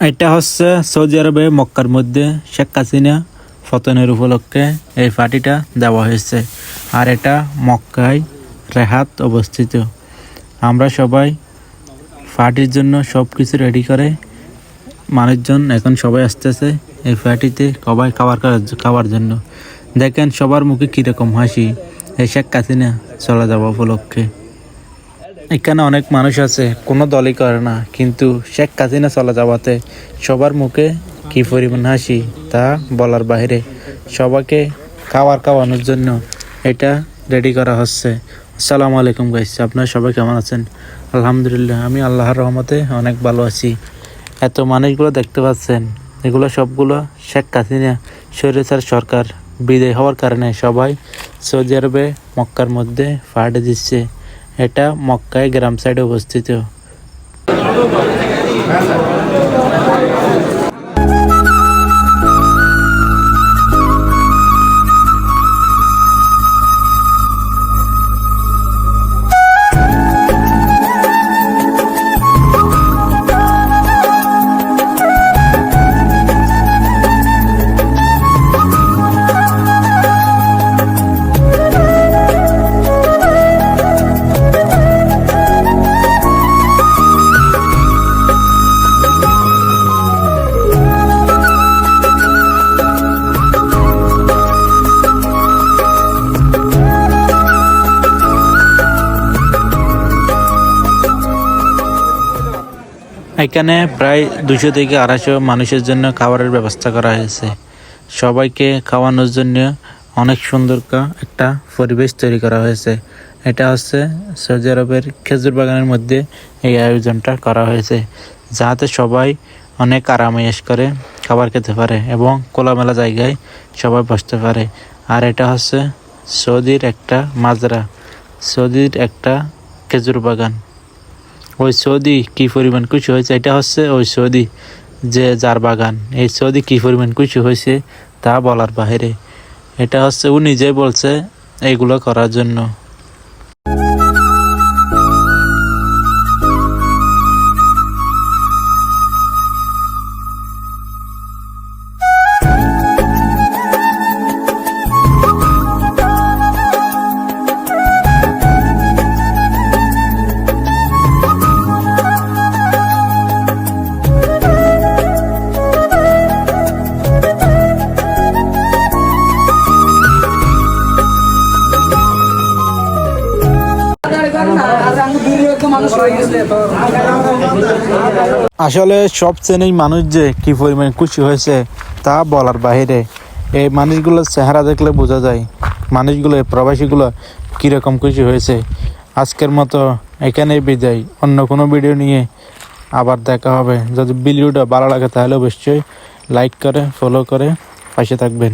এটা হচ্ছে সৌদি আরবে মক্কার মধ্যে শেখ হাসিনা ফতনের উপলক্ষে এই পার্টিটা দেওয়া হয়েছে। আর এটা মক্কায় রেহাত অবস্থিত। আমরা সবাই পার্টির জন্য সব কিছু রেডি করে, মানুষজন এখন সবাই আসতেছে এই পার্টিতে সবাই খাবার খাওয়ার- জন্য। দেখেন সবার মুখে কীরকম হাসি, এই শেখ হাসিনা চলে যাওয়া উপলক্ষে। এখানে অনেক মানুষ আছে, কোনো দলই করে না। কিন্তু শেখ হাসিনা চলে যাওয়াতে সবার মুখে কি পরিমাণ হাসি তা বলার বাইরে সবাকে খাবার খাওয়ানোর জন্য এটা রেডি করা হচ্ছে। আসসালামু আলাইকুম গাইস আপনারা সবাই কেমন আছেন? আলহামদুলিল্লাহ, আমি আল্লাহর রহমতে অনেক ভালো আছি। এত মানুষগুলো দেখতে পাচ্ছেন, এগুলো সবগুলো শেখ কাসিনা স্বৈরাচার সরকার, বিদায় হওয়ার কারণে সবাই সৌদি আরবে মক্কার মধ্যে ফাটে দিচ্ছে। এটা মক্কায় গ্রাম সাইডে অবস্থিত এখানে প্রায় দুশো থেকে আড়াইশো মানুষের জন্য খাবারের ব্যবস্থা করা হয়েছে। সবাইকে খাওয়ানোর জন্য অনেক সুন্দর একটা পরিবেশ তৈরি করা হয়েছে। এটা হচ্ছে সৌদি আরবের খেজুর বাগানের মধ্যে এই আয়োজনটা করা হয়েছে, যাতে সবাই অনেক আরামায়েশ করে খাবার খেতে পারে এবং খোলামেলা জায়গায় সবাই বসতে পারে। আর এটা হচ্ছে সৌদির একটা মাজরা, সৌদির একটা খেজুর বাগান। ওই সৌদি কি পরিমাণ খুশি হয়েছে? এটা হচ্ছে ওই সৌদি যে যার বাগান। এই সৌদি কি পরিমাণ খুশি হয়েছে তা বলার বাহিরে। এটা হচ্ছে ও নিজে বলছে এইগুলো করার জন্য। আসলে সব শ্রেণির মানুষ যে কি পরিমাণ খুশি হয়েছে তা বলার বাইরে এই মানুষগুলোর চেহারা দেখলে বোঝা যায় মানুষগুলো প্রবাসীগুলো কীরকম খুশি হয়েছে। আজকের মতো এখানেই বিদায়। অন্য কোনো ভিডিও নিয়ে আবার দেখা হবে। যদি ভিডিওটা ভালো লাগে তাহলে অবশ্যই লাইক করে ফলো করে পাশে থাকবেন।